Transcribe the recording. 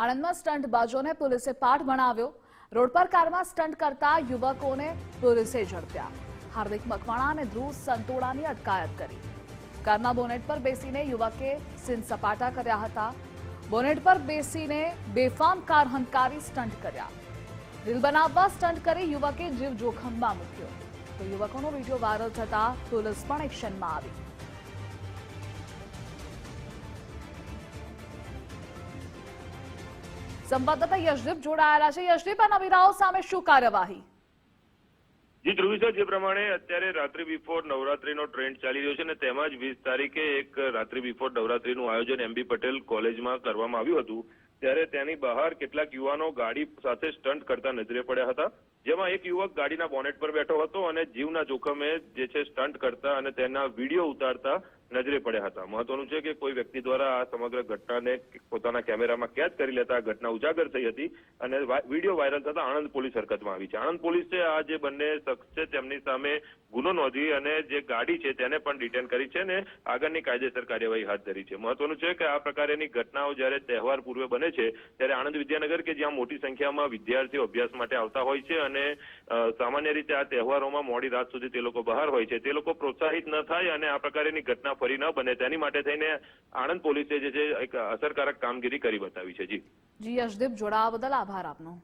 આણંદમાં સ્ટંટબાજોને પોલીસે પાઠ ભણાવ્યો. રોડ પર કારમાં સ્ટંટ કરતા યુવકોને પોલીસે ઝડપ્યા. હાર્દિક મકવાણા અને ધ્રુવ સંતોડાની અટકાયત કરી. કારના બોનેટ પર બેસીને યુવકે સીન સપાટા કર્યા હતા. બોનેટ પર બેસીને બેફામ કાર હંકારી સ્ટંટ કર્યા. રીલ બનાવવા સ્ટંટ કરી યુવકે જીવ જોખમમાં મૂક્યો. તો યુવકોનો વીડિયો વાયરલ થતા પોલીસ પણ એક્શનમાં આવી. સંવાદદાતા યશદીપ જોડાયેલા છે. યશદીપ આ નવીરાઓ સામે શું કાર્યવાહી? જી, ધ્રુવી જે પ્રમાણે અત્યારે રાત્રિ બિફોર નવરાત્રીનો ટ્રેન્ડ ચાલી રહ્યો છે ને તેમાં જ વીસ તારીખે એક રાત્રિ બિફોર નવરાત્રીનું આયોજન એમબી પટેલ કોલેજમાં કરવામાં આવ્યું હતું. ત્યારે તેની બહાર કેટલાક યુવાનો ગાડી સાથે સ્ટન્ટ કરતા નજરે પડ્યા હતા. જેમાં એક યુવક ગાડીના બોનેટ પર બેઠો હતો અને જીવના જોખમે જે છે સ્ટન્ટ કરતા અને તેના વીડિયો ઉતારતા નજરે પડ્યા હતા. મહત્વનું છે કે કોઈ વ્યક્તિ દ્વારા આ સમગ્ર ઘટનાને પોતાના કેમેરામાં કેદ કરી લેતા ઘટના ઉજાગર થઈ હતી અને વીડિયો વાયરલ થતા આણંદ પોલીસ હરકતમાં આવી છે. આણંદ પોલીસે આ જે બંને શખ્સ છે તેમની સામે ગુનો નોંધી અને જે ગાડી છે તેને પણ ડિટેન કરી છે અને આગળની કાયદેસર કાર્યવાહી હાથ ધરી છે. મહત્વનું છે કે આ પ્રકારની ઘટનાઓ જ્યારે તહેવાર પૂર્વે બને છે ત્યારે આણંદ વિદ્યાનગર કે જ્યાં મોટી સંખ્યામાં વિદ્યાર્થીઓ અભ્યાસ માટે આવતા હોય છે અને સામાન્ય રીતે આ તહેવારોમાં મોડી રાત સુધી તે લોકો બહાર હોય છે. તે લોકો પ્રોત્સાહિત ન થાય અને આ પ્રકારની ઘટના ફરી ન બને. તેની માટે થઈને આણંદ પોલીસે જે છે એક અસરકારક કામગીરી કરી બતાવી છે. જી. જી યશદીપ જોડાવા બદલ આભાર આપનો.